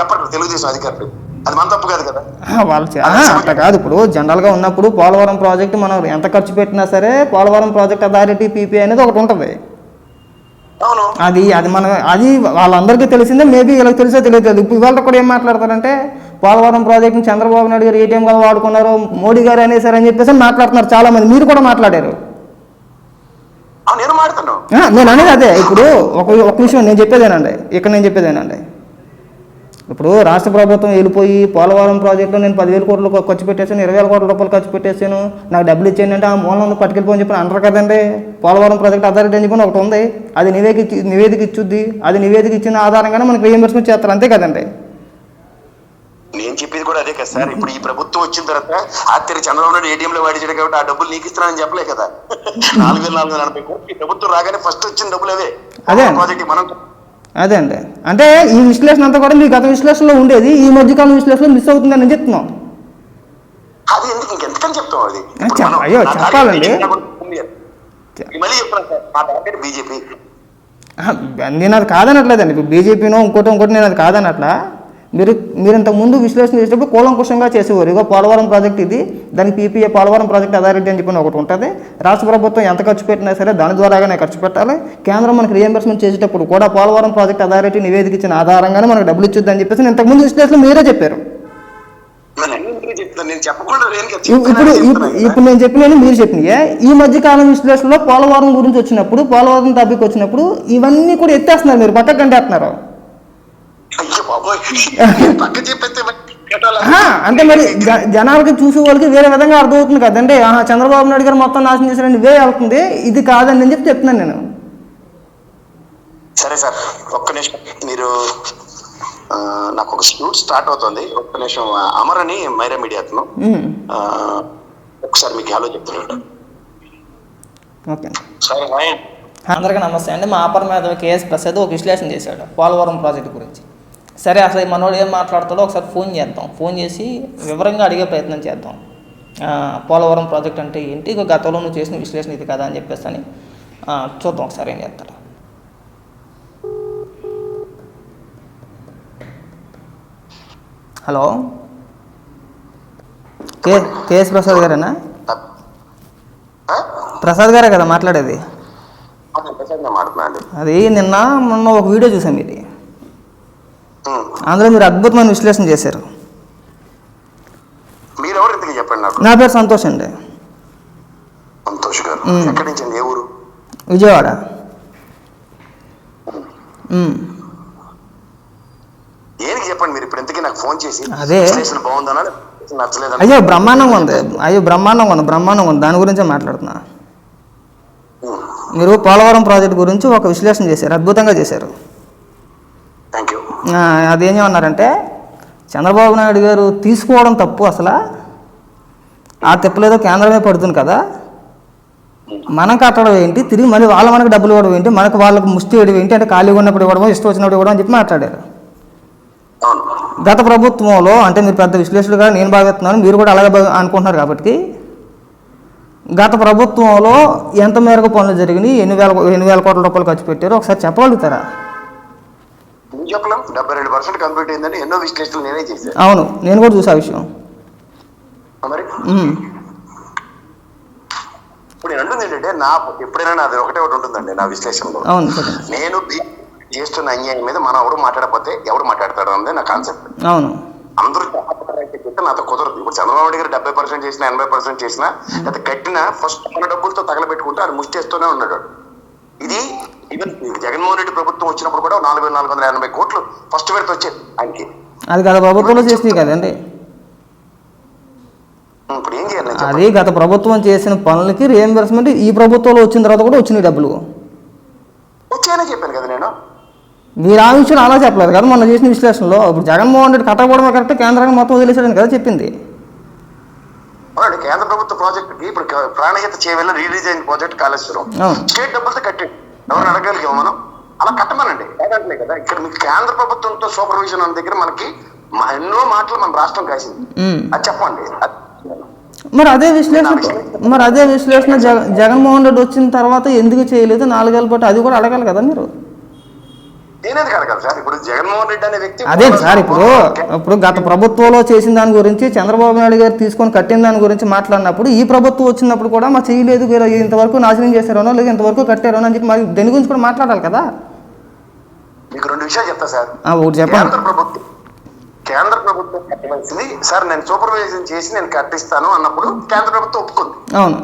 చెప్పరు తెలుగుదేశం అధికారులు. అది మన తప్పు కాదు కదా? వాళ్ళు అట్లా కాదు ఇప్పుడు. జనరల్గా ఉన్నప్పుడు పోలవరం ప్రాజెక్ట్ మనం ఎంత ఖర్చు పెట్టినా సరే పోలవరం ప్రాజెక్ట్ అథారిటీ పీపీ అనేది ఒకటి ఉంటుంది. అది అది మన అది వాళ్ళందరికీ తెలిసిందే మేబీ వీళ్ళకి తెలిసే తెలియదు ఇప్పుడు ఇవాళ కూడా ఏం మాట్లాడతారంటే పోలవరం ప్రాజెక్ట్ని చంద్రబాబు నాయుడు గారు ఏటీఎం గా వాడుకున్నారు మోడీ గారు అనేసారని చెప్పేసి మాట్లాడుతున్నారు చాలా మంది మీరు కూడా మాట్లాడారు. నేను అనేది అదే. ఇప్పుడు ఒక ఒక విషయం నేను చెప్పేదేనండి. ఇక్కడ నేను చెప్పేదేనండి. ఇప్పుడు రాష్ట్ర ప్రభుత్వం వెళ్ళిపోయి పోలవరం ప్రాజెక్టులో నేను పదివేల కోట్లు ఖర్చు పెట్టేసాను ఇరవై వేల కోట్ల రూపాయలు ఖర్చు పెట్టేసాను నాకు డబ్బులు ఇచ్చేయండి అంటే ఆ మూలం ఉంది పట్టుకెళ్ళిపోని చెప్పి అంటారు కదండి. పోలవరం ప్రాజెక్ట్ అథారిటీ అని చెప్పి ఒకటి ఉంది. అది నివేదిక నివేదిక ఇచ్చుద్ది. అది నివేదిక ఇచ్చిన ఆధారంగానే మనకి రీఎంబర్స్మెంట్ చేస్తారు. అంతే కదండి. నేను చెప్పేది కూడా అదే కదా సార్. ఇప్పుడు ఈ ప్రభుత్వం వచ్చిన తర్వాత ఆశ్చర్య చంద్రబాబు నాయుడు ఏటీఎం లో వాడిచాడు కాబట్టి ఆ డబ్బులు నీకు ఇస్తున్నానని చెప్పలే కదా. నాలుగు వేల నాలుగు వందల ఎనభై కోట్లు ఈ ప్రభుత్వం రాగానే ఫస్ట్ వచ్చిన డబ్బులు అవే. అదే. ప్రాజెక్ట్ మనం అదే అండి. అంటే ఈ విశ్లేషణ అంతా కూడా మీ గత విశ్లేషణలో ఉండేది ఈ మధ్యకాలం విశ్లేషణలో మిస్ అవుతుందని నేను చెప్తున్నాం. అది ఎందుకు? ఇంకెంతకని చెప్తాం అది? అయ్యో, చెప్పాలండి. మళ్ళీ బీజేపీ. నేను అది కాదనట్లేదండి. ఇప్పుడు బీజేపీనో ఇంకోటి ఇంకోటి నేను అది కాదనట్లా. మీరు మీరు ఇంతకు ముందు విశ్లేషణ చేసేటప్పుడు కూలంకుషంగా చేసేవారు. ఇగో పోలవరం ప్రాజెక్ట్ ఇది దానికి పీపీఏ పోలవరం ప్రాజెక్ట్ అథారిటీ అని చెప్పిన ఒకటి ఉంటుంది. రాష్ట్ర ప్రభుత్వం ఎంత ఖర్చు పెట్టినా సరే దాని ద్వారాగానే ఖర్చు పెట్టాలి. కేంద్రం మనకి రియంబర్స్మెంట్ చేసేటప్పుడు కూడా పోలవరం ప్రాజెక్ట్ అథారిటీ నివేదిక ఇచ్చిన ఆధారంగానే మనకు డబ్బులు ఇచ్చుద్ది అని చెప్పేసి ఇంతకు ముందు విశ్లేషణ మీరే చెప్పారు. ఇప్పుడు ఇప్పుడు నేను చెప్పినవి మీరు చెప్పినాయే. ఈ మధ్య కాలం విశ్లేషణలో పోలవరం గురించి వచ్చినప్పుడు పోలవరం టాపిక్ వచ్చినప్పుడు ఇవన్నీ కూడా ఎత్తేస్తున్నారు మీరు పక్కకు కంటేస్తున్నారు. బాబోయ్. పక్క చెప్పేస్తే అంటే మరి జ- జనాలకి చూసే వాళ్ళకి వేరే విధంగా అర్థమవుతుంది కదండి ఆహా చంద్రబాబు నాయుడు గారు మొత్తం నాశనం చేశారని వే వెళ్తుంది ఇది కాదని నేను చెప్పి చెప్తున్నాను నేను. సరే సార్ ఒక్క నిమిషం. మీరు నాకు ఒక షూట్ స్టార్ట్ అవుతుంది. ఒక్క నిమిషం. అమర్ అని మైరా మీడియా అతను ఒకసారి మీకు హలో చెప్తున్నాడు ఓకే. సరే హాయ్. అందరికీ నమస్తే అండి. మా అపర మేధావి కేఎస్ ప్రసాద్ ఒక విశ్లేషణ చేశాడు. పోలవరం ప్రాజెక్ట్ గురించి. సరే అసలు ఈ మనోడు ఏం మాట్లాడుతాడో ఒకసారి ఫోన్ చేద్దాం. ఫోన్ చేసి వివరంగా అడిగే ప్రయత్నం చేద్దాం. పోలవరం ప్రాజెక్ట్ అంటే ఏంటి? ఇక గతంలో నువ్వు చేసిన విశ్లేషణ ఇది కదా అని చెప్పేసి అని చూద్దాం ఒకసారి ఏం చేస్తాడు. హలో? కే కేఎస్ ప్రసాద్ గారేనా? ప్రసాద్ గారే కదా మాట్లాడేది? అది నిన్న మొన్న ఒక వీడియో చూసాం మీది. ఉమ్. అందులో మీరు అద్భుతమైన విశ్లేషణ చేశారు. ఇంతకీ చెప్పండి నాకు? నా పేరు సంతోష్ అండి. సంతోష్ గారు. ఉమ్. ఎక్కడి నుంచి అండి? ఏ ఊరు? విజయవాడ. ఏనికి చెప్పండి మీరు? ఇప్పుడు ఇంతకీ నాకు ఫోన్ చేసి అదే. విశ్లేషణ బాగుందనా? నచ్చలేదన్నా? అయ్యో బ్రహ్మాండంగా ఉంది. అయ్యో బ్రహ్మాండంగా ఉంది బ్రహ్మాండంగా ఉంది. దాని గురించే మాట్లాడుతున్నా. మీరు పోలవరం ప్రాజెక్ట్ గురించి ఒక విశ్లేషణ చేశారు అద్భుతంగా చేశారు. అదేం ఏమన్నారంటే చంద్రబాబు నాయుడు గారు తీసుకోవడం తప్పు అసలు. ఆ తిప్పలేదో కేంద్రమే పడుతుంది కదా. మనం కట్టడం ఏంటి? తిరిగి మళ్ళీ వాళ్ళ మనకు డబ్బులు ఇవ్వడం ఏంటి? మనకు వాళ్ళకి ముష్టి ఇవ్వడం ఏంటి? అంటే ఖాళీగా ఉన్నప్పుడు ఇవ్వడం ఇష్టం వచ్చినప్పుడు ఇవ్వడం అని చెప్పి మాట్లాడారు. గత ప్రభుత్వంలో అంటే మీరు పెద్ద విశ్లేషకులుగా నేను భావిస్తున్నాను మీరు కూడా అలాగే అనుకుంటున్నారు కాబట్టి గత ప్రభుత్వంలో ఎంత మేరకు పనులు జరిగినాయి? ఎన్ని వేల ఎన్ని వేల కోట్ల రూపాయలు ఖర్చు పెట్టారు? ఒకసారి చెప్పగలుగుతారా? చెప్పలేం డెబ్బై రెండు పర్సెంట్ కంప్లీట్ అయిందని ఎన్నో విశ్లేషణలు నేనే చేశాను. అవును నేను కూడా చూసా విషయం. మరి? ఇప్పుడు నేను అంటుంది ఏంటంటే నా ఎప్పుడైనా నాది ఒకటే ఒకటి ఉంటుందండి నా విశ్లేషణలో. అవును నేను చేస్తున్న అన్యాయం మీద మనం ఎవరు మాట్లాడకపోతే ఎవరు మాట్లాడతాడు అన్నది నా కాన్సెప్ట్. అవును. అందరూ చెప్తే నాతో కుదరదు. ఇప్పుడు చంద్రబాబు నాయుడు గారు డెబ్బై పర్సెంట్ చేసిన ఎనభై పర్సెంట్ చేసిన లేకపోతే కట్టిన ఫస్ట్ మన డబ్బులతో తగలబెట్టుకుంటూ ఆయన ముష్టి చేస్తూనే ఉన్నాడు. ఇది ఈవెన్ జగన్మోహన్ రెడ్డి ప్రభుత్వం వచ్చినప్పుడు కూడా నాలుగు వేల నాలుగు వందల ఎనభై కోట్లు ఫస్ట్ విడత వచ్చేది ఆయనకి. అది గత ప్రభుత్వంలో చేసినాయి కదండి ఇప్పుడు ఏం చేయాలి? అది గత ప్రభుత్వం చేసిన పనులకి రియంబర్స్మెంట్ ఈ ప్రభుత్వంలో వచ్చిన తర్వాత కూడా వచ్చినాయి డబ్బులు. వచ్చాయనే చెప్పాను కదా నేను. మీరు ఆ విషయం అలా చెప్పలేదు కదా మొన్న చేసిన విశ్లేషణలో. ఇప్పుడు జగన్మోహన్ రెడ్డి కట్టకపోవడం కరెక్ట్ కేంద్రానికి మొత్తం వదిలేసాడని కదా చెప్పింది. కేంద్ర ప్రభుత్వ ప్రాజెక్టుకి ఇప్పుడు Pranahita Chevella redesign project Kaleshwaram. State డబ్బులతో కట్టండి. ఎవరిని అడగలిగాం మనం? అలా కట్టమనండి. కాదంటలే కదా ఇక్కడ మీకు కేంద్ర ప్రభుత్వంతో సూపర్విజన్ అన్న దగ్గర మనకి ఎన్నో మాటలు మన రాష్ట్రం కాసింది. అది చెప్పండి. మరి అదే విశ్లేషణ మరి అదే విశ్లేషణ జగ జగన్మోహన్ రెడ్డి వచ్చిన తర్వాత ఎందుకు చేయలేదు? నాలుగేళ్ళ పాటు అది కూడా అడగాలి కదా మీరు? నేనేది కాదు కదా సార్. ఇప్పుడు జగన్మోహన్ రెడ్డి అనే వ్యక్తి అదే సార్ ఇప్పుడు ఇప్పుడు గత ప్రభుత్వంలో చేసిన దాని గురించి చంద్రబాబు నాయుడు గారు తీసుకొని కట్టిన దాని గురించి మాట్లాడినప్పుడు ఈ ప్రభుత్వం వచ్చినప్పుడు కూడా మా చేయలేదు ఇంతవరకు నాశనం చేశారనో లేదా ఇంతవరకు కట్టారనో అని చెప్పి మరి దాని గురించి కూడా మాట్లాడాలి కదా? మీకు రెండు విషయాలు చెప్తా సార్. ఆ, ఒకటి చెప్పండి. కేంద్ర ప్రభుత్వం కేంద్ర ప్రభుత్వం కట్టవలసింది సార్ నేను సూపర్వైజన్ చేసి నేను కట్టిస్తాను అన్నప్పుడు కేంద్ర ప్రభుత్వం ఒప్పుకుంది. అవును.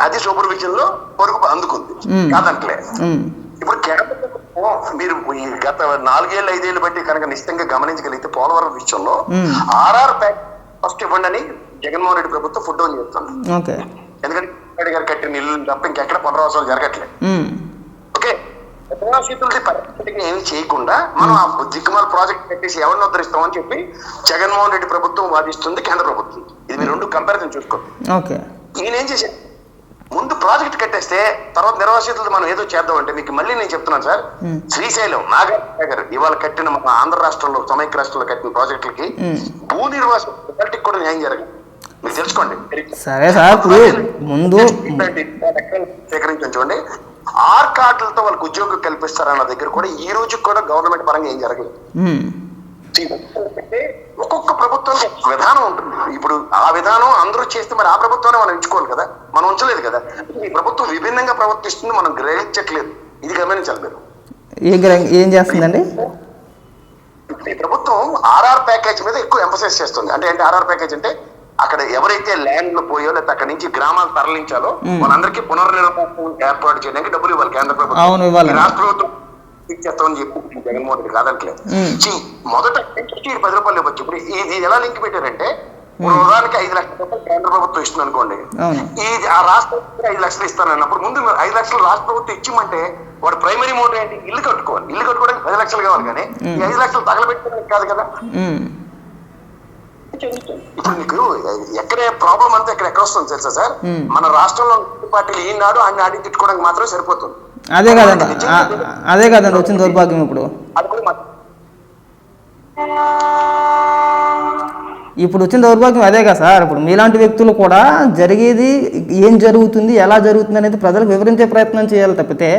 అది సూపర్విజన్లో పొరుగు అందుకుంది. కాదంటలే. ఇప్పుడు కేంద్ర ప్రభుత్వం మీరు గత నాలుగేళ్ళు ఐదేళ్ళు బట్టి కనుక నిశ్చితంగా గమనించగలిగితే పోలవరం విషయంలో. ఆర్ఆర్ ప్యాక్ ఫస్ట్ ఇవ్వండి అని జగన్మోహన్ రెడ్డి ప్రభుత్వం ఫుడ్ ఆన్ చేస్తుంది. ఎందుకంటే గారు కట్టిన ఇల్లు తప్ప ఇంకెక్కడ పునరావాసాలు జరగట్లేదు. ఓకే. పరిస్థితికి ఏమి చేయకుండా మనం ఆ దిక్కుమాల ప్రాజెక్ట్ పెట్టేసి ఎవరిని ఉద్ధరిస్తామని చెప్పి జగన్మోహన్ రెడ్డి ప్రభుత్వం వాదిస్తుంది కేంద్ర ప్రభుత్వం. ఇది మీరు రెండు కంపారిజన్ చూసుకోండి. ఈయన ఏం చేశాడు? ముందు ప్రాజెక్ట్ కట్టేస్తే తర్వాత నిర్వాసితులు మనం ఏదో చేద్దాం అంటే మీకు మళ్ళీ నేను చెప్తున్నాను సార్. శ్రీశైలం నాగార్జున ఇవాళ కట్టిన మన ఆంధ్ర రాష్ట్రంలో సమైక్య రాష్ట్రంలో కట్టిన ప్రాజెక్టులకి. భూ నిర్వాసం వాటికి కూడా న్యాయం జరగదు మీరు తెలుసుకోండి. సరే సార్ ముందు సేకరించి ఆర్ కార్డులతో వాళ్ళకి ఉద్యోగం కల్పిస్తారన్న దగ్గర కూడా ఈ రోజు కూడా గవర్నమెంట్ పరంగా ఏం జరగలేదు. అంటే ఒక్కొక్క ప్రభుత్వం ఒక విధానం ఉంటుంది. ఇప్పుడు ఆ విధానం అందరూ చేస్తే మరి ఆ ప్రభుత్వాన్ని మనం ఎంచుకోవాలి కదా? మనం ఉంచలేదు కదా? ఈ ప్రభుత్వం విభిన్నంగా ప్రవర్తిస్తుంది మనం గ్రహించట్లేదు. ఇది గమనించాలి మీరు. ఏం చేస్తుందండి? ఈ ప్రభుత్వం ఆర్ఆర్ ప్యాకేజ్ మీద ఎక్కువ ఎంఫసైజ్ చేస్తుంది. అంటే ఏంటి ఆర్ఆర్ ప్యాకేజ్ అంటే అక్కడ ఎవరైతే ల్యాండ్లో పోయో లేకపోతే అక్కడ నుంచి గ్రామాలు తరలించాలో మనందరికీ పునర్నిర్మాణం ఏర్పాటు చేయడానికి డబ్బులు ఇవ్వాలి కేంద్ర ప్రభుత్వం రాష్ట్ర ప్రభుత్వం ఇచ్చేస్తామని చెప్పి జగన్మోహన్ రెడ్డి కాదట్లేదు మొదట పది రూపాయలు ఇవ్వచ్చు. ఇప్పుడు ఇది ఎలా లింక్ పెట్టారంటే ఉదాహరణకి ఐదు లక్షల రూపాయలు కేంద్ర ప్రభుత్వం ఇస్తుంది అనుకోండి. ఈ ఆ రాష్ట్ర ప్రభుత్వం ఐదు లక్షలు ఇస్తాను అన్నప్పుడు ముందు ఐదు లక్షలు రాష్ట్ర ప్రభుత్వం ఇచ్చిమంటే వాడు ప్రైమరీ మోటివ్ ఏంటి? ఇల్లు కట్టుకోవాలి. ఇల్లు కట్టుకోవడానికి పది లక్షలు కావాలి కానీ ఈ ఐదు లక్షలు తగలబెట్టడానికి కాదు కదా. ఇప్పుడు మీకు ఎక్కడే ప్రాబ్లం అంతా ఇక్కడ ఎక్కడ వస్తుంది తెలుసా సార్. మన రాష్ట్రంలో పార్టీలు ఈనాడు అన్ని ఆడి తిట్టుకోవడానికి మాత్రమే సరిపోతుంది. అదే కదండి అదే కదండి వచ్చిన దౌర్భాగ్యం ఇప్పుడు. ఇప్పుడు వచ్చిన దౌర్భాగ్యం అదే కదా సార్. ఇప్పుడు మీలాంటి వ్యక్తులు కూడా జరిగేది ఏం జరుగుతుంది ఎలా జరుగుతుంది అనేది ప్రజలకు వివరించే ప్రయత్నం చేయాలి తప్పితే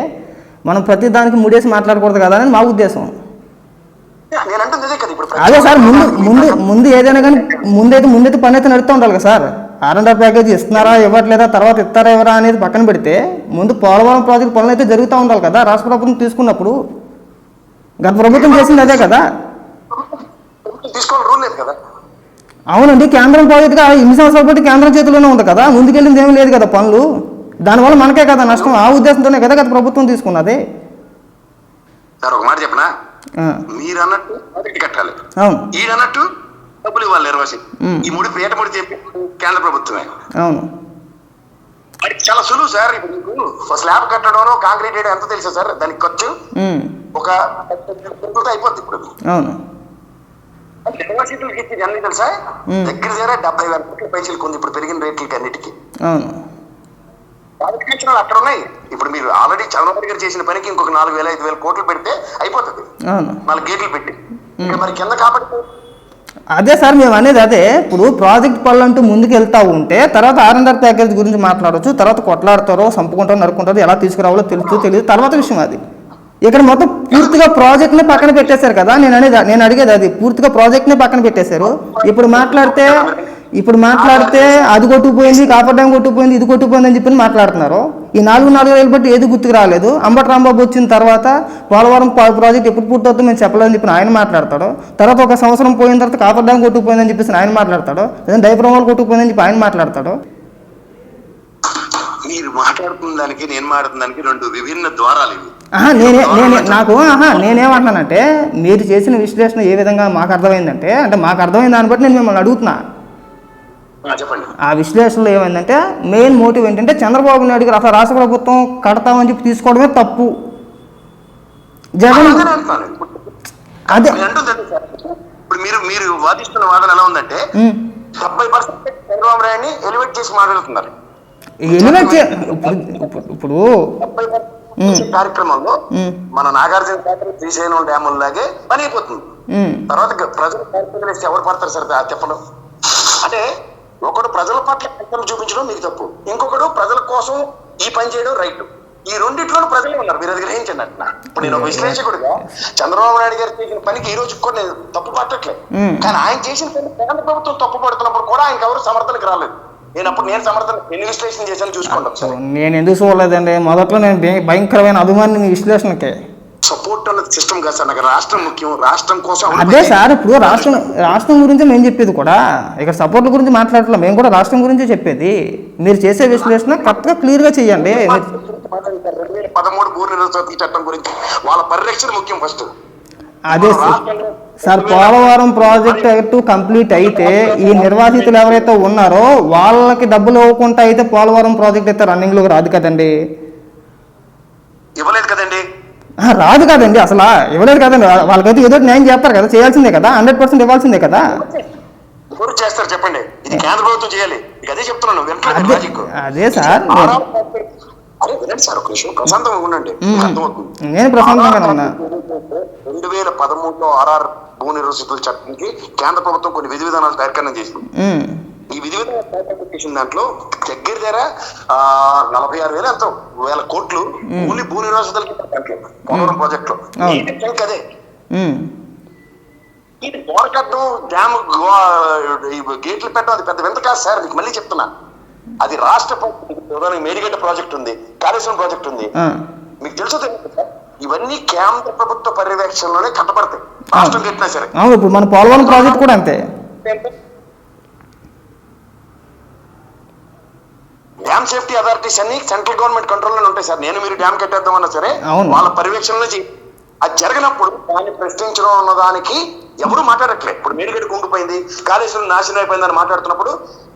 మనం ప్రతి దానికి ముడేసి మాట్లాడకూడదు కదా అని మా ఉద్దేశం. అదే సార్ ముందు ముందు ముందు ఏదైనా కానీ ముందైతే ముందైతే పని అయితే నడుస్తూ ఉండాలి కదా sir. R and R package ఇస్తున్నారా ఇవ్వట్లేదా తర్వాత ఇస్తారా ఎవరా అనేది పక్కన పెడితే ముందు పోలవరం ప్రాజెక్ట్ పనులు అయితే జరుగుతూ ఉండాలి కదా. రాష్ట్ర ప్రభుత్వం తీసుకున్నప్పుడు గత ప్రభుత్వం చేసింది అదే కదా. అవునండి కేంద్రం ప్రాజెక్టుగా ఇన్ని సంవత్సరాల బట్టి కేంద్రం చేతిలోనే ఉంది కదా. ముందుకెళ్ళింది ఏమీ లేదు కదా పనులు. దానివల్ల మనకే కదా నష్టం. ఆ ఉద్దేశంతోనే కదా గత ప్రభుత్వం తీసుకున్నది. సార్ ఒక మాట చెప్పనా? ఆ, మీరు అన్నట్టు కట్టాలి. అవును. అన్నట్టు డబ్బులు ఇవ్వాలి నిర్వాసి మ్మ్. ఈ ముడి పేట ముడి చెప్పి కేంద్ర ప్రభుత్వమే. అవును. అది చాలా సులువు సార్ ఇప్పుడు మీకు. స్లాబ్ కట్టడం కాంక్రీట్ వేయడం ఎంత తెలుసా సార్? దానికి ఖర్చు ఒక అయిపోద్ది ఇప్పుడు అవును. నిర్వాసితులకి ఇచ్చేది అన్ని తెలుసా. దగ్గర దగ్గర డెబ్బై వేల కోట్ల పైసలు కొంది ఇప్పుడు పెరిగిన రేట్లకి అన్నిటికీ. అవును. అంచనాలు అక్కడ ఉన్నాయి. ఇప్పుడు మీరు ఆల్రెడీ చంద్రబాబు గారు చేసిన పనికి ఇంకొక నాలుగు వేల ఐదు వేల కోట్లు పెడితే అయిపోతుంది. నాలుగు గేట్లు పెట్టి. మరి కింద కాబట్టి అదే సార్ మేము అనేది అదే. ఇప్పుడు ప్రాజెక్ట్ పనులు అంటూ ముందుకు వెళ్తా ఉంటే తర్వాత ఆర్ఎన్ఆర్ ప్యాకేజ్ గురించి మాట్లాడవచ్చు తర్వాత కొట్లాడతారో సంపుకుంటారో నరుకుంటారో ఎలా తీసుకురావాలో తెలుసు తెలియదు. తర్వాత విషయం అది. ఇక్కడ మొత్తం పూర్తిగా ప్రాజెక్ట్ని పక్కన పెట్టేశారు కదా నేను అనేది నేను అడిగేది అది. పూర్తిగా ప్రాజెక్ట్ని పక్కన పెట్టేశారు. ఇప్పుడు మాట్లాడితే ఇప్పుడు మాట్లాడితే అది కొట్టుకుపోయింది కాపర్ డ్యామ్ కొట్టుకుపోయింది ఇది కొట్టుకుపోయింది అని చెప్పి మాట్లాడుతున్నారు. ఈ నాలుగు నాలుగు వేలు బట్టి ఏది గుర్తుకు రాలేదు. అంబటి రాంబాబు వచ్చిన తర్వాత పోలవరం ప్రాజెక్ట్ ఎప్పుడు పూర్తవుతుందో మేము చెప్పలేదని చెప్పి ఆయన మాట్లాడతాడు. తర్వాత ఒక సంవత్సరం పోయిన తర్వాత కాపర్ డ్యామ్ కొట్టుకుపోయిందని చెప్పేసి ఆయన మాట్లాడతాడు. లేదా డైప్రమాలు కొట్టుకుపోయిందని చెప్పి ఆయన మాట్లాడతాడు. మీరు మాట్లాడుతున్న దానికి నేను మాట్లాడుతున్న దానికి రెండు విభిన్న ద్వారాలు ఇవి. ఆహా నేనే నేనే నాకు ఆహా నేనేమంటున్నానంటే మీరు చేసిన విశ్లేషణ ఏ విధంగా మాకు అర్థమైందంటే అంటే మాకు అర్థమైన దాన్ని బట్టి నేను మిమ్మల్ని అడుగుతున్నా. ఆ, విశ్లేషణలో ఏమైందంటే మెయిన్ మోటివ్ ఏంటంటే చంద్రబాబు నాయుడు గారు అసలు రాష్ట్ర ప్రభుత్వం కడతామని చెప్పి తీసుకోవడమే తప్పు. జగన్ అదే. ఇప్పుడు మీరు మీరు వాదిస్తున్న వాదన ఎలా ఉందంటే. డెబ్బై పర్సెంట్ చంద్రబాబు నాయుడిని ఎలివేట్ చేసి మాట్లాడుతున్నారు. ఎలివేట్ ఇప్పుడు కార్యక్రమంలో మన నాగార్జున సాగర్ శ్రీశైలం డ్యాముల లాగే పని అయిపోతుంది. తర్వాత ప్రజలు ఎవరు పడతారు సార్? ఆ చెప్పడం. అంటే ఒకడు ప్రజల పట్ల కష్టం చూపించడం మీకు తప్పు. ఇంకొకడు ప్రజల కోసం ఈ పని చేయడం రైట్. ఈ రెండిట్లోనూ ప్రజలే ఉన్నారు. మీరు అది గ్రహించండి అంటున్నా. ఇప్పుడు నేను ఒక విశ్లేషకుడిగా చంద్రబాబు నాయుడు గారు చేసిన పనికి ఈ రోజు కూడా నేను తప్పు పట్టట్లేదు మ్మ్. కానీ ఆయన చేసిన పని కేంద్ర ప్రభుత్వం తప్పు పడుతున్నప్పుడు కూడా ఆయనకి ఎవరు సమర్థనకు రాలేదు. నేను అప్పుడు నేను సమర్థన ఎన్ని విశ్లేషణ చేశాను చూసుకోండి నేను ఎందుకు చూడలేదండి? మొదట్లో నేను భయ- భయంకరమైన అభిమాని విశ్లేషణకి. సపోర్ట్ అన్నది సిస్టమ్ కాదు సార్. నాకు రాష్ట్రం ముఖ్యం. రాష్ట్రం కోసం అదే సార్ ఇప్పుడు రాష్ట్రం రాష్ట్రం గురించి మేము చెప్పేది కూడా ఇక్కడ సపోర్ట్ల గురించి మాట్లాడట్లేదు మేము కూడా రాష్ట్రం గురించి చెప్పేది. మీరు చేసే విశ్లేషణ కరెక్ట్గా క్లియర్గా చేయండి మీరు- రెండు వేల పదమూడు భూ నిరోధక చట్టం గురించి వాళ్ళ పరిరక్షణ ముఖ్యం ఫస్ట్. అదే సార్. పోలవరం ప్రాజెక్ట్ కంప్లీట్ అయితే ఈ నిర్వాసితులు ఎవరైతే ఉన్నారో వాళ్ళకి డబ్బులు ఇవ్వకుండా అయితే పోలవరం ప్రాజెక్ట్ అయితే రన్నింగ్లోకి రాదు కదండి. ఇవ్వలేదు కదండి. రాదు కదండి అసలు ఇవ్వలేదు కదండి. వాళ్ళకైతే ఏదో న్యాయం చేస్తారు కదా చేయాల్సిందే కదా హండ్రెడ్ పర్సెంట్ ఇవ్వాల్సిందే కదా. ఎవరు చేస్తారు చెప్పండి. ఇది కేంద్ర ప్రభుత్వం చేయాలి. అదే చెప్తున్నాను అదే సార్ ప్రశాంతంగా నేను ప్రశాంతంగానే ఉన్నా. రెండు వేల పదమూడులో ఆర్ఆర్ భూ నిర్వసితుల చట్టానికి కేంద్ర ప్రభుత్వం కొన్ని విధి విధానాలు కార్యక్రమం చేసింది. ఈ విధి విధానాలు దాంట్లో ఆ, నలభై ఆరు వేలు ఎంతో? వేల కోట్లు. ఓన్లీ భూ దాంట్లో పోలవరం ప్రాజెక్ట్లో అదే. ఇది బోరకట్టు డ్యామ్ గేట్లు పెట్టడం అది పెద్ద వింత కాదు సార్ మీకు మళ్ళీ చెప్తున్నా. అది రాష్ట్ర మేడిగడ్డ ప్రాజెక్ట్ ఉంది కాళేశ్వరం ప్రాజెక్ట్ ఉంది. మీకు తెలుసు ఇవన్నీ కేంద్ర ప్రభుత్వ పర్యవేక్షణలోనే కట్టబడతాయి. రాష్ట్రం కట్టినా సరే. అవును ఇప్పుడు మన పోలవరం ప్రాజెక్ట్ కూడా అంతే. డ్యామ్ సేఫ్టీ అథారిటీస్ అన్ని సెంట్రల్ గవర్నమెంట్ కంట్రోల్లోనే ఉంటాయి సార్. నేను మీరు డ్యామ్ కట్టేద్దామన్నా సరే. వాళ్ళ పర్యవేక్షణలో చేయి. అది జరిగినప్పుడు దాన్ని ప్రశ్నించడం అన్న దానికి ఎవరు మాట్లాడట్లేదు ఇప్పుడు మేడిగడ్డ కుంగిపోయింది కాళేశ్వరం నాశనం అయిపోయిందని మాట్లాడుతున్నప్పుడు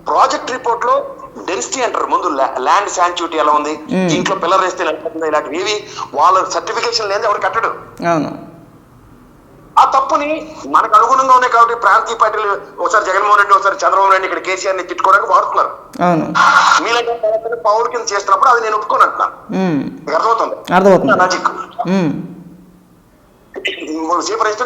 ప్రాజెక్ట్ రిపోర్ట్లో డెన్సిటీ అంటారు. ముందు ల్యాండ్ శాంచుటీ ఎలా ఉంది. ఇంట్లో పిల్లర్ వేస్తే ఇలాంటివి ఏవి? వాళ్ళ సర్టిఫికేషన్ లేదు ఎవరు కట్టడు. ఆ తప్పుని మనకు అనుగుణంగా ఉన్నాయి కాబట్టి ప్రాంతీయ పార్టీలు ఒకసారి జగన్మోహన్ రెడ్డి ఒకసారి చంద్రబాబు నాయుడు ఇక్కడ కేసీఆర్ని తిట్టుకోవడానికి వాడుతున్నారు. మీలాంటి పౌరు కింద చేస్తున్నప్పుడు అది నేను ఒప్పుకోను అంటున్నాను. అర్థమవుతుంది? లాజిక్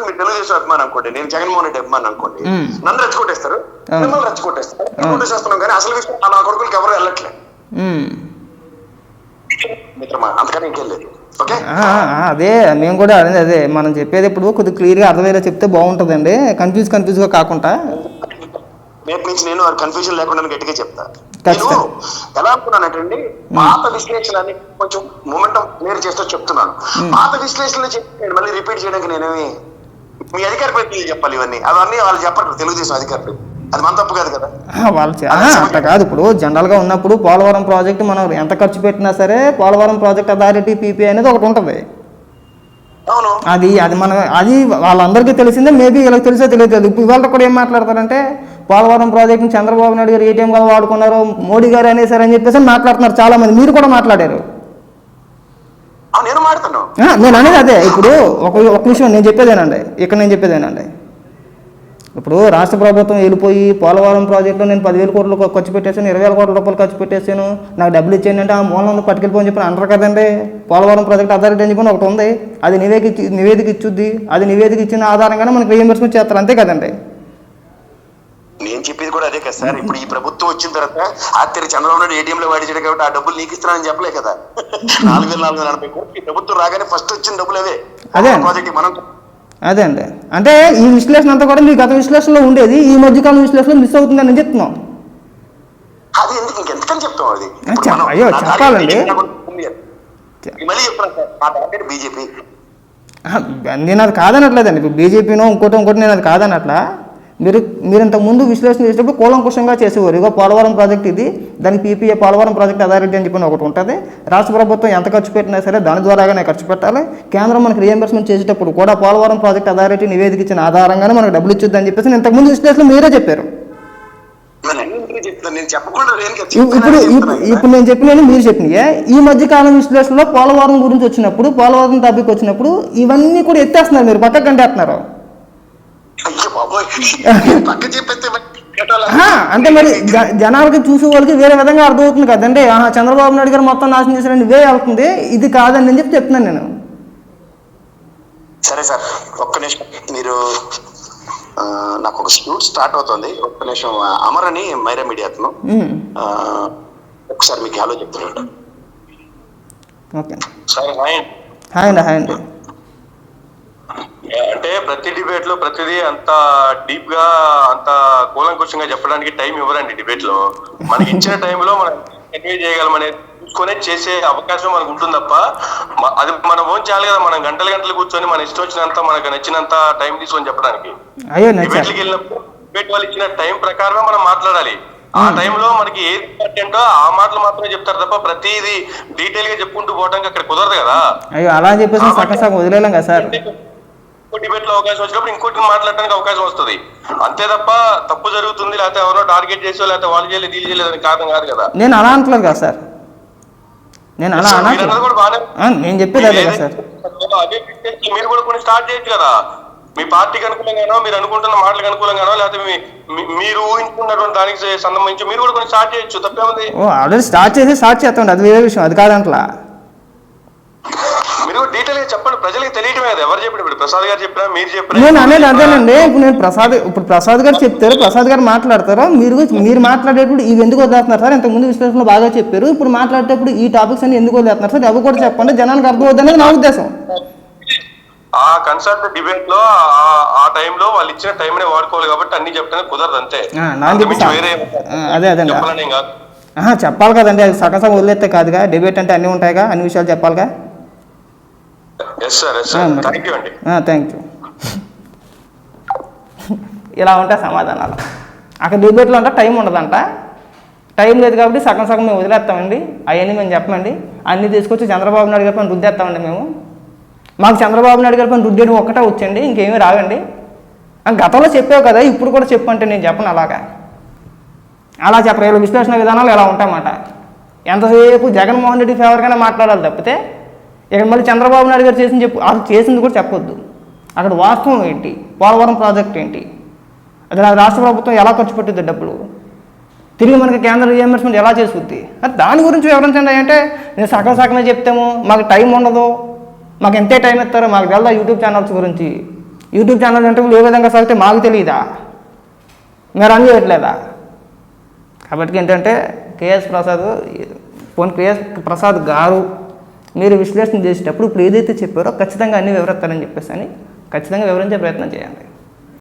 మీరు తెలుగుదేశం అభిమానం అనుకోండి నేను జగన్మోహన్ రెడ్డి అభిమానం అనుకోండి. నన్ను రెచ్చగొట్టేస్తారు. మిమ్మల్ని రెచ్చగొట్టేస్తారు. రెచ్చగొట్టేస్తున్నాం కానీ అసలు విషయం నా కొడుకులకి ఎవరు వెళ్ళట్లేదు. మిత్రమా? అంతకని ఇంకేం లేదు. ఓకే? ఆ, ఆ, అదే మేము కూడా అదే అదే మనం చెప్పేది ఇప్పుడు కొద్దిగా క్లియర్గా అర్థమయ్యేలా చెప్తే బాగుంటుందండి. కన్ఫ్యూజ్ కన్ఫ్యూజ్గా కాకుండా. రేపు నుంచి నేను కన్ఫ్యూజన్ లేకుండా గట్టిగా చెప్తా. నేను. ఎలా అనుకున్నానంటే పాత విశ్లేషణని కొంచెం మూమెంటం క్లియర్ చేస్తూ చెప్తున్నాను. పాత విశ్లేషణలు చెప్పి మళ్ళీ రిపీట్ చేయడానికి నేనేమి మీ అధికార ప్రతినిధులు చెప్పాలి ఇవన్నీ. అవన్నీ వాళ్ళు చెప్పరు తెలుగుదేశం అధికారులు. అది మన తప్పు కాదు కదా. వాళ్ళు అట్లా కాదు. ఇప్పుడు జనరల్గా ఉన్నప్పుడు పోలవరం ప్రాజెక్ట్ మనం ఎంత ఖర్చు పెట్టినా సరే పోలవరం ప్రాజెక్ట్ అథారిటీ పీపీ అనేది ఒకటి ఉంటుంది. అది అది మన అది వాళ్ళందరికీ తెలిసిందే మేబీ వీళ్ళకి తెలిసే తెలియదు ఇప్పుడు ఇవాళ కూడా ఏం మాట్లాడతారంటే పోలవరం ప్రాజెక్ట్ని చంద్రబాబు నాయుడు గారు ఏటీఎం గా వాడుకున్నారు మోడీ గారు అనేసారని చెప్పేసి మాట్లాడుతున్నారు చాలా మంది మీరు కూడా మాట్లాడారు. నేను అనేది అదే. ఇప్పుడు ఒక ఒక విషయం నేను చెప్పేదేనండి. ఇక్కడ నేను చెప్పేదేనండి. ఇప్పుడు రాష్ట్ర ప్రభుత్వం వెళ్ళిపోయి పోలవరం ప్రాజెక్టులో నేను పదివేల కోట్లు ఖర్చు పెట్టేసాను ఇరవై వేల కోట్ల రూపాయలు ఖర్చు పెట్టేసాను నాకు డబ్బులు ఇచ్చేయండి అంటే ఆ మూలం పట్టుకెళ్ళిపోని చెప్పి అంటారు కదండి. పోలవరం ప్రాజెక్ట్ అథారిటీ అని చెప్పి ఒకటి ఉంది. అది నివేదిక నివేదిక ఇచ్చుద్ది. అది నివేదిక ఇచ్చిన ఆధారంగానే మనకి రీఎంబర్స్మెంట్ చేస్తారు. అంతే కదండి. నేను చెప్పేది కూడా అదే కదా సార్. ఇప్పుడు ఈ ప్రభుత్వం వచ్చిన తర్వాత ఆశ్చర్య చంద్రబాబు నాయుడు ఏటీఎం లో వాడిచాడు కాబట్టి ఆ డబ్బులు నీకు ఇస్తున్నానని చెప్పలే కదా. నాలుగు వేల నాలుగు వందల ఎనభై కోట్లు ఈ ప్రభుత్వం రాగానే ఫస్ట్ వచ్చిన డబ్బులు అవే. అదే. ప్రాజెక్ట్ మనం అదే అండి. అంటే ఈ విశ్లేషణ అంతా కూడా మీ గత విశ్లేషణలో ఉండేది ఈ మధ్యకాలం విశ్లేషణ మిస్ అవుతుందని నేను చెప్తున్నాం. అది ఎందుకు ఇంకెంతకని చెప్తాం అది? అయ్యో, చెప్పాలండి. మళ్ళీ చెప్తాను బీజేపీ నేను అది కాదనట్లేదండి. ఇప్పుడు బీజేపీనో ఇంకోటి ఇంకోటి నేను అది కాదనట్లా. మీరు మీరు ఇంతకు ముందు విశ్లేషణ చేసేటప్పుడు కూలంకుషంగా చేసేవారు. ఇగో పోలవరం ప్రాజెక్ట్ ఇది దానికి పీపీఏ పోలవరం ప్రాజెక్ట్ అథారిటీ అని చెప్పి ఒకటి ఉంటుంది. రాష్ట్ర ప్రభుత్వం ఎంత ఖర్చు పెట్టినా సరే దాని ద్వారాగానే ఖర్చు పెట్టాలి. కేంద్రం మనకి రియంబర్స్మెంట్ చేసేటప్పుడు కూడా పోలవరం ప్రాజెక్ట్ అథారిటీ నివేదిక ఇచ్చిన ఆధారంగానే మనకు డబ్బులు ఇచ్చుద్ది అని చెప్పేసి ఇంతకుముందు విశ్లేషణ మీరే చెప్పారు. ఇప్పుడు. ఇప్పుడు నేను చెప్పినవి మీరు చెప్పినాయే. ఈ మధ్య కాలం విశ్లేషణలో పోలవరం గురించి వచ్చినప్పుడు పోలవరం టాపిక్ వచ్చినప్పుడు ఇవన్నీ కూడా ఎత్తేస్తున్నారు మీరు. పక్కకు కంటేస్తున్నారు అయ్యో బాబోయ్ పక్క చెప్పేస్తే మరి పెట్టాలా? ఆహా, అంటే మరి జనాలకి చూసే వాళ్ళకి వేరే విధంగా అర్థమవుతుంది కదండి ఆహా చంద్రబాబు నాయుడు గారు మొత్తం నాశనం చేశారని ఇవే వెళ్తుంది. ఇది కాదని నేను చెప్పి చెప్తున్నాను నేను. సరే సార్ ఒక్క నిమిషం. మీరు నాకు ఒక షూట్ స్టార్ట్ అవుతుంది. ఒక్క నిమిషం. అమర్ అని మైరా మీడియా అతను ఒకసారి మీకు హలో చెప్తున్నాడు ఓకే. అండి సార్ హాయ్ హాయ్ అండి హాయ్ అండి. అంటే ప్రతి డిబేట్లో ప్రతిదీ అంత డీప్గా అంత కూలంకుషంగా చెప్పడానికి టైం ఇవ్వరండి డిబేట్లో మనకి ఇచ్చిన టైంలో మనం కన్వే చేయగలం అనేది చూసుకొని చేసే అవకాశం మనకు ఉంటుంది తప్ప అది మనం ఓన్ చేయాలి కదా మనం గంటలు గంటలు కూర్చొని మన ఇష్టం వచ్చినంత మనకు నచ్చినంత టైం తీసుకొని చెప్పడానికి. డిబేట్లకి వెళ్ళినప్పుడు డిబేట్ వాళ్ళు ఇచ్చిన టైం ప్రకారమే మనం మాట్లాడాలి. ఆ టైంలో మనకి ఏది ఇంపార్టెంటో ఆ మాటలు మాత్రమే చెప్తారు తప్ప ప్రతిదీ డీటెయిల్గా చెప్పుకుంటూ పోవడానికి అక్కడ కుదరదు కదా. అయ్యో అలా చెప్పేసి వదిలేలేం కదా సార్? ఇంకో డిబేట్లో అవకాశం వచ్చినప్పుడు ఇంకోటి మాట్లాడడానికి అవకాశం వస్తుంది. అంతే తప్ప తప్పు జరుగుతుంది లేకపోతే ఎవరో టార్గెట్ చేసో లేకపోతే వాళ్ళు చేయలేదు వీళ్ళు చేయలేదు అని కారణం కాదు కదా. నేను అలా అనట్లేదు కదా సార్. నేను అలా అనట్లేదు. నేను చెప్పేది అదే కదా సార్. అదే మీరు కూడా కొన్ని స్టార్ట్ చేయొచ్చు కదా. మీ పార్టీకి అనుకూలంగానో మీరు అనుకుంటున్న మాటలకు అనుకూలంగానో లేకపోతే మీరు ఊహించుకున్నటువంటి దానికి సంబంధించి మీరు కూడా కొన్ని స్టార్ట్ చేయొచ్చు తప్పేముంది? ఓ ఆల్రెడీ స్టార్ట్ చేసి స్టార్ట్ చేస్తామండి అది వేరే విషయం అది కాదంట్లా. మీరు డీటెయిల్ చెప్పండి. ప్రజలకు తెలియటమే కదా. ఎవరు ఇప్పుడు ప్రసాద్ గారు చెప్పినా మీరు చెప్పినా నేను అనేది అదేనండి. ఇప్పుడు నేను ప్రసాద్ ఇప్పుడు ప్రసాద్ గారు చెప్తారు ప్రసాద్ గారు మాట్లాడతారు. మీరు మీరు మాట్లాడేటప్పుడు ఇవి ఎందుకు వదిలేస్తున్నారు సార్? ఇంతకుముందు విశ్లేషణలో బాగా చెప్పారు. ఇప్పుడు మాట్లాడేటప్పుడు ఈ టాపిక్స్ అన్ని ఎందుకు వదిలేస్తున్నారు సార్? అవి కూడా చెప్పండి జనానికి అర్థం అవుతుంది నా ఉద్దేశం. ఆ కన్సర్ట్ డిబేట్లో ఆ- టైంలో వాళ్ళు ఇచ్చిన టైం ని వాడుకోవాలి కాబట్టి అన్ని చెప్పడానికి కుదరదు అంతే. వేరే అదే అదే చెప్పాలని కాదు. చెప్పాలి కదండి. అది సగం సగం వదిలేస్తే కాదుగా. డిబేట్ అంటే అన్నీ ఉంటాయిగా? అన్ని విషయాలు చెప్పాలిగా ఎస్ సార్ ఎస్ ఆ, సార్ మరి. థ్యాంక్ యూ ఇలా ఉంటాయి సమాధానాలు. అక్కడ డిబేట్లో అంటే టైం ఉండదంట. టైం లేదు కాబట్టి సగం సగం మేము వదిలేస్తామండి. అవన్నీ మేము చెప్పమండి. అన్నీ తీసుకొచ్చి చంద్రబాబు నాయుడు గారి పైన రుద్దేస్తామండి మేము. మాకు చంద్రబాబు నాయుడు గారి పైన రుద్దేయడం ఒక్కటే వచ్చండి ఇంకేమీ రావండి. గతంలో చెప్పావు కదా ఇప్పుడు కూడా చెప్పు అంటే నేను చెప్పను అలాగా. అలా చెప్పరు. విశ్లేషణ విధానాలు ఎలా ఉంటాయన్నమాట. ఎంతసేపు జగన్మోహన్ రెడ్డి ఫేవర్గానే మాట్లాడాలి తప్పితే ఇక్కడ మళ్ళీ చంద్రబాబు నాయుడు గారు చేసింది చెప్పు అది చేసింది కూడా చెప్పొద్దు. అక్కడ వాస్తవం ఏంటి? పోలవరం ప్రాజెక్ట్ ఏంటి? అది నా రాష్ట్ర ప్రభుత్వం ఎలా ఖర్చు పెట్టింది డబ్బులు? తిరిగి మనకి కేంద్ర రియంబర్స్మెంట్ ఎలా చేసుకుంది అది దాని గురించి వివరించండి అంటే నేను సగం సగమే చెప్తాము మాకు టైం ఉండదు. మాకు ఎంతే టైం ఇస్తారో మాకు తెలదా యూట్యూబ్ ఛానల్స్ గురించి? యూట్యూబ్ ఛానల్ అంటే ఏ విధంగా సాగితే మాకు తెలియదా మీరు అని చేయట్లేదా కాబట్టి ఏంటంటే కేఎస్ ప్రసాద్ పోనీ కేఎస్ ప్రసాద్ గారు మీరు విశ్లేషణ చేసేటప్పుడు ఇప్పుడు ఏదైతే చెప్పారో ఖచ్చితంగా అన్ని వివరిస్తారని చెప్పేసి అని ఖచ్చితంగా వివరించే ప్రయత్నం చేయండి.